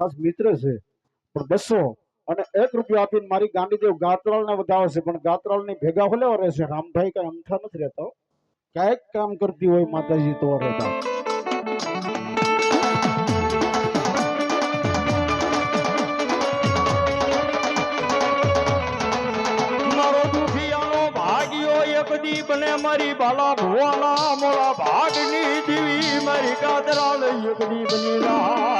ખાસ મિત્ર છે. પણ બસો અને એક રૂપિયો આપીને મારી ગાંધીદેવ ગાત્રાળ ને વધાવે છે. પણ ગાત્રાળની ભેગા રહે છે. રામભાઈ કઈ અમથા નથી રહેતો. ક્યાંક કામ કરતી હોય માતાજી તો રહેતા બને મારી બાલા ભુવાના મોરા ભાગની દીવી મારી કાતરાલ એક દી બની જાય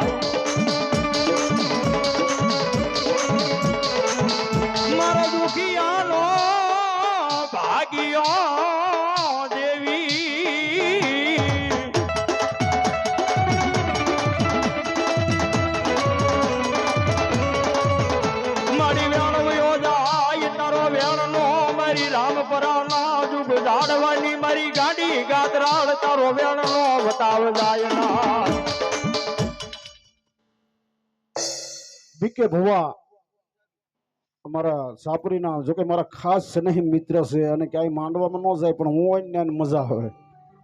રામપરાના જુગ જાડવાની મારી ગાડી ગાતરાળ તારો વેણ નો બતાવ જાય બીકે ભુવા, અમારા સાપરીના, જો મારા ખાસ સ્નેહી મિત્ર છે અને ક્યાંય માંડવામાં ન જાય, પણ હું હોય ને મજા આવે.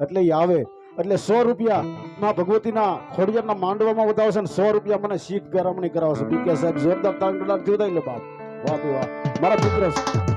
એટલે એ આવે. એટલે સો રૂપિયા માં ભગવતીના ખોડિયારના માંડવામાં બતાવશે અને સો રૂપિયા મને શીખ પેરામણી કરાવશે છે. બીકે સાહેબ, જોરદાર તાંડલા થયું લે બાપ. વાહ મારા મિત્ર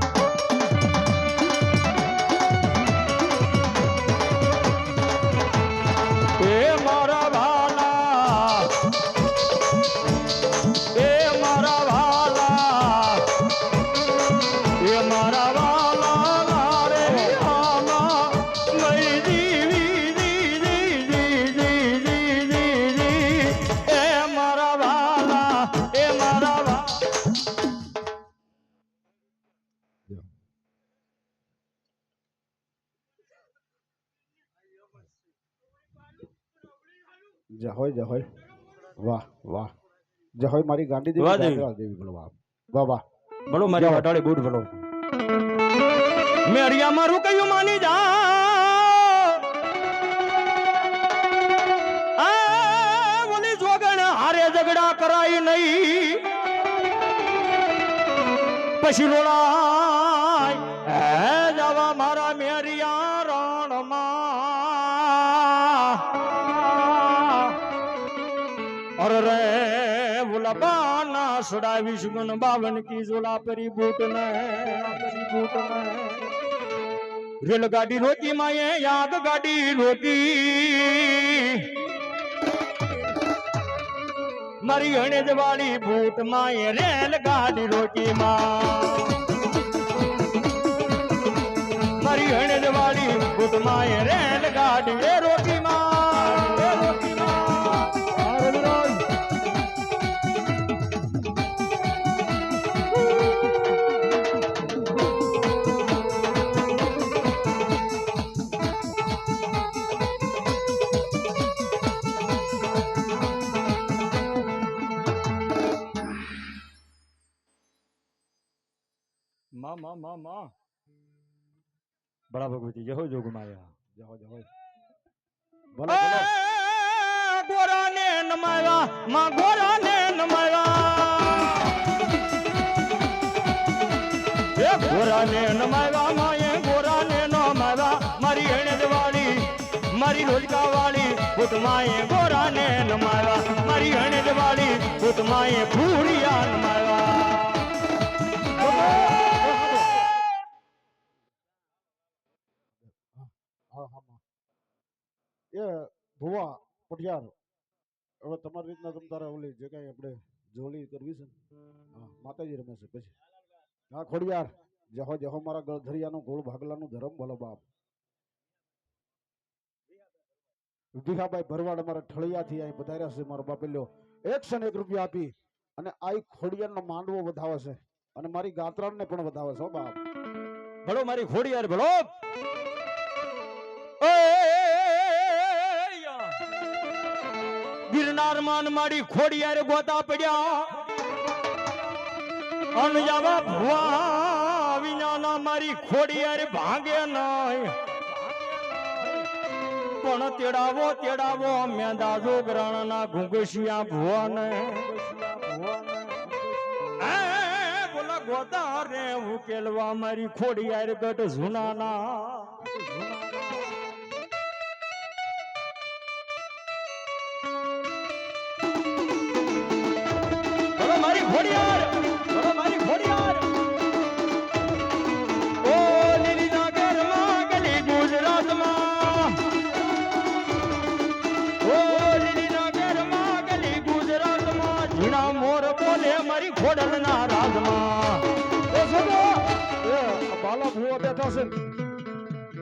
જય હોય જય હોય. વાહ વાહ. જય હોય મારી ગાંધી દેવી. દેવી. બોલો વાહ. વાહ વાહ. બોલો મારી વટાળી બૂટ બોલો મેરિયા મારું કયું માની જા. બોલી જોગણ હારે ઝઘડા કરાય નહીં. પછી રોળાય. જવા મારા મેરિયા રણમાં. અરે રે ભૂલા સુડાવીશ ગુણ બાવન કી ઝોલા પરી બૂટ ને પરી બૂટ ને રેલગાડી રોકી માએ યાદ ગાડી રોકી મારી અણેજ વાળી બૂટ માએ રેલગાડી રોકી માં મારી અણેજ વાળી બૂટ માં માં માં માં બડા ભગવતી જય હો જોગ માયા જય હોય જય હોય ભલે ભલે ગોરાને નમાયા માં ગોરાને નમાયા એ ગોરાને નમાયા માએ ગોરાને નમાયા મારી એણે વાળી મારી રોજકા વાળી ભૂતમાએ ગોરાને નમાયા મારી એણે વાળી ભૂતમાએ ફૂરિયા નમાયા હા એ ભુવા પટિયાર હવે તમારી રીતના તમે તારે ઓલી જે કાંઈ આપણે જોલી કરવી છે હા, માતાજી રમે છે પછી. હા, ખોડિયાર, જહો જહો મારા ગળધરિયાનું ગોળ ભાગલાનું ધરમ ભલો બાપ. ભીખાભાઈ ભરવાડ અમારા ઠળિયાથી અહીં પધાર્યા છે, મારો બાપેલ્યો એકસો એક રૂપિયા આપી અને આ ખોડિયાર ખોડિયારનો માંડવો વધાવે છે અને મારી ગાત્રાણને પણ વધાવે છે બાપ. ભલો મારી ખોડિયાર ભલો ગિરનાર માન મારી ખોડી ગોતા પડ્યા. અનજાવા ભુવા વિનાના મારી ખોડિયારે ભાંગે નાય. પણ તેડાવો તેડાવો, મેંદા જોગરાણના ઘુંઘસિયા ભુવાને. બોલા ગોતા રે, ઉકેલવા મારી ખોડિયાર ગઢ જુનાના. બાલા ભુવા બેઠા છે.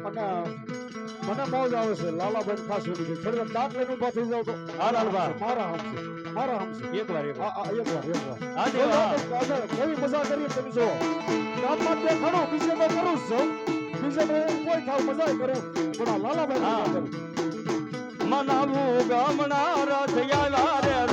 અને મને મોજ આવે છે. ખાસ ઉડી ગઈ થોડી વાર દાંત લઈને ઊભા થઈ જાવ તો. મારા છે મારા હમ છે એક વાર. એક વાર એક વાર. કેવી મજા કરીએ તમે જો. દાંતમાં દેખાડો બીજે તો કરું છું. બીજે તો કોઈ થાવ મજા કરું. પણ લાલા કરું. મનાવું ગામના રથ આવ્યા રે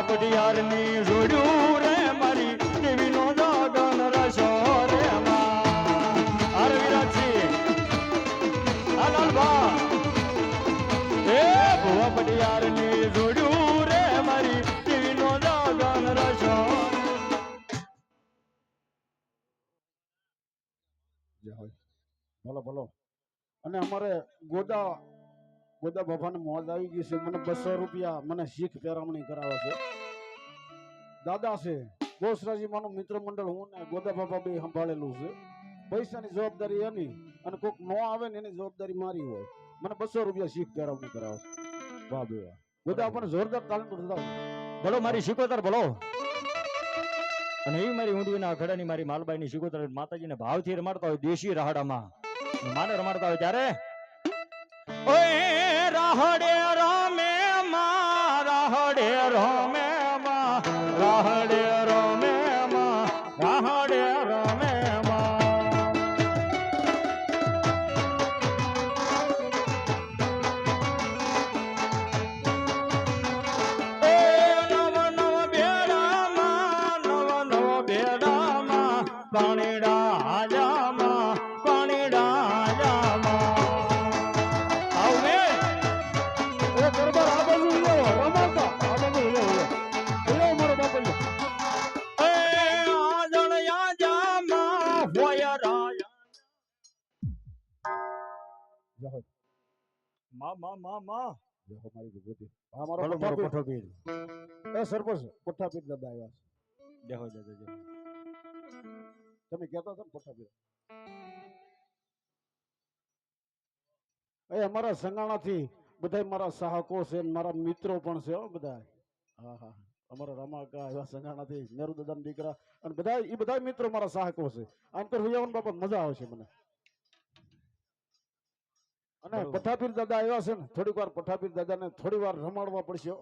ભુવપડિયારની જોડ્યું રે મારી રે મારી દેવીનો દાગન રસો. ભલો ભલો અને અમારે ગોદા ગોદા બાપાને મોજ આવી ગઈ છે. મને બસો રૂપિયા મને શીખ પેરામણી કરાવે છે. દાદા છે ગોસરાજી માનું મિત્ર મંડળ હું ને ગોદા બાપા બે સંભાળેલું છે. પૈસાની જવાબદારી એની અને કોઈક નો આવે ને એની જવાબદારી મારી હોય. મને બસો રૂપિયા શીખ પેરામણી કરાવે છે. વાહ બે વાહ. ગોદા આપણને જોરદાર તાલીમ બતાવો ભલો મારી શીખોતર ભલો અને એવી મારી ઊંડવીના અખડાની મારી માલબાઈની શિકોતર માતાજીને ભાવથી રમાડતા હોય દેશી રાહડામાં. માને રમાડતા હોય ત્યારે ઓય રમે રામે માં રાહડે રામે. મા મા મા મા. જય મારી ભગવતી આ મારો ભલો મારો પીર એ સરપંચ કોઠા પીર દાદા આવ્યા છે. દેહો જજો જજો તમે કહેતા હતા ને પીર એ અમારા સંગાણાથી બધા મારા સાહકો છે મારા મિત્રો પણ છે હો બધા હા હા અમારા રમાકા એવા સંગાણાથી નેહરુ દાદાના દીકરા અને બધા એ બધા મિત્રો મારા સાહકો છે. આમ કર હુયાવન બાપા મજા આવશે મને. અને. પઠાપીર દાદા આવ્યા છે ને થોડીક વાર પઠાપીર દાદાને થોડી વાર રમાડવા પડશે.